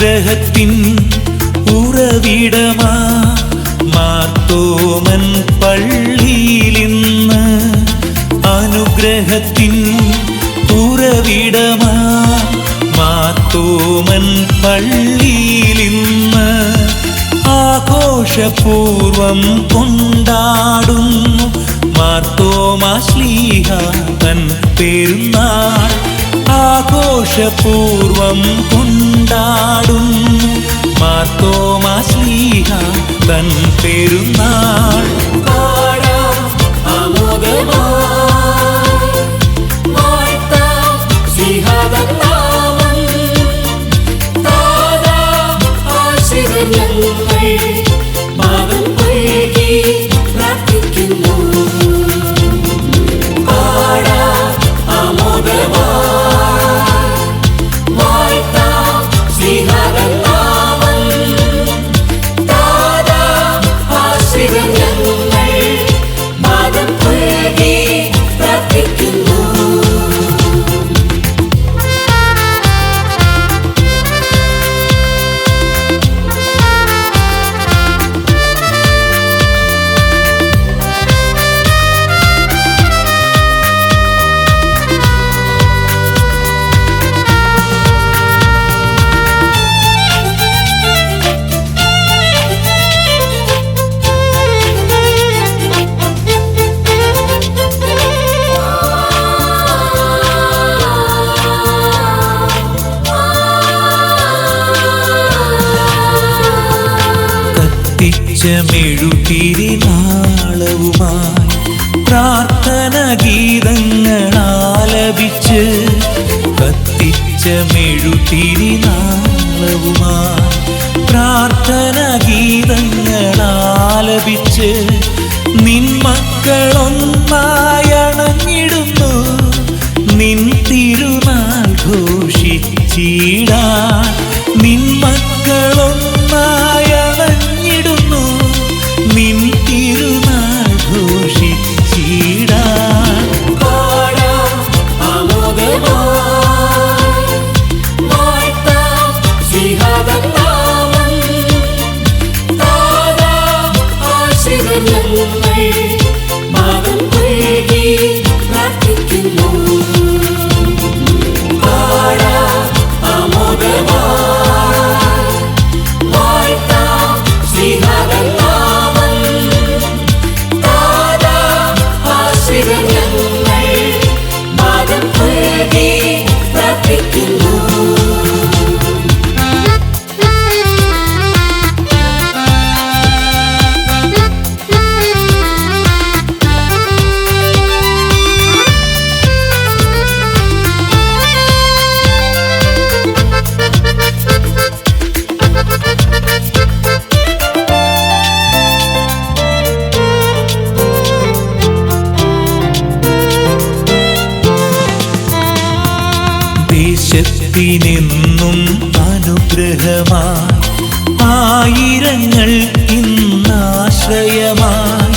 അനുഗ്രഹത്തിൻ ഉറവിടമാ മാർത്തോമൻ പള്ളിയിലിന്ന് അനുഗ്രഹത്തിൻ ഉറവിടമാ മാത്തോമൻ പള്ളിയിലിന്ന് ആഘോഷപൂർവം കൊണ്ടാടുന്നു മാർത്തോമാശ്ലീഹ തൻ പെരുന്നാൾ. ആഘോഷപൂർവം കൊണ്ടാടുന്നു മാർത്തോമാശ്ലീഹ തൻ പെരുന്നാൾ. പാടാം കത്തിച്ച മെഴുതിരിനാളവുമായി പ്രാർത്ഥന ഗീതങ്ങൾ ആലപിച്ച് കത്തിച്ച മെഴുതിരിനാളവുമായി പ്രാർത്ഥന ഗീതങ്ങൾ ആലപിച്ച് നിൻ തിരുനാൾ ഘോഷിച്ചിടാൻ nhân này ദേശത്തിനെന്നും അനുഗ്രഹമായി ആയിരങ്ങൾ ഇന്നാശ്രയമായി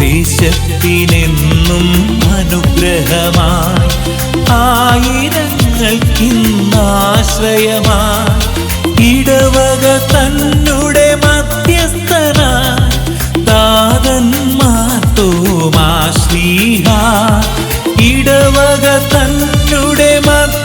ദേശത്തിനെന്നും അനുഗ്രഹമായി ആയിരങ്ങൾക്കിന്നാശ്രയമായി ഇടവക തന്നുടെ മധ്യസ്ഥനായി തോമാശ്ലീഹ ഇടവക തന്നുടെ മധ്യസ്ഥനായി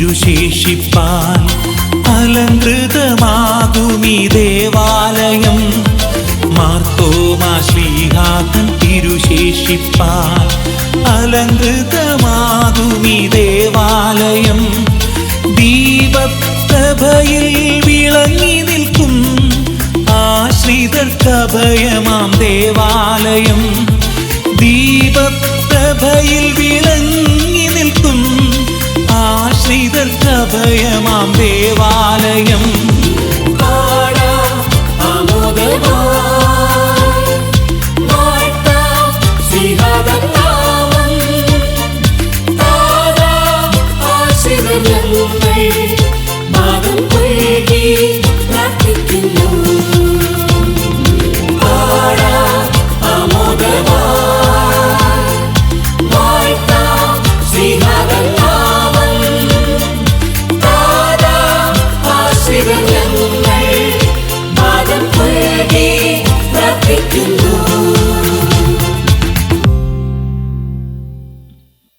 തിരുശേഷിപ്പാൽ അലങ്കൃതമാകുമീ ദേവാലയം. മാർത്തോമാശ്ലീഹാതൻ തിരുശേഷിപ്പാൽ അലങ്കൃതമാകുമീ ദേവാലയം. ദീപപ്രഭയിൽ വിളങ്ങി നിൽക്കും ആശ്രിതർക്കഭയമാം ദേവാലയം. ദീപപ്രഭയിൽ വിളങ്ങി ഭയമാം ദേവാലയം.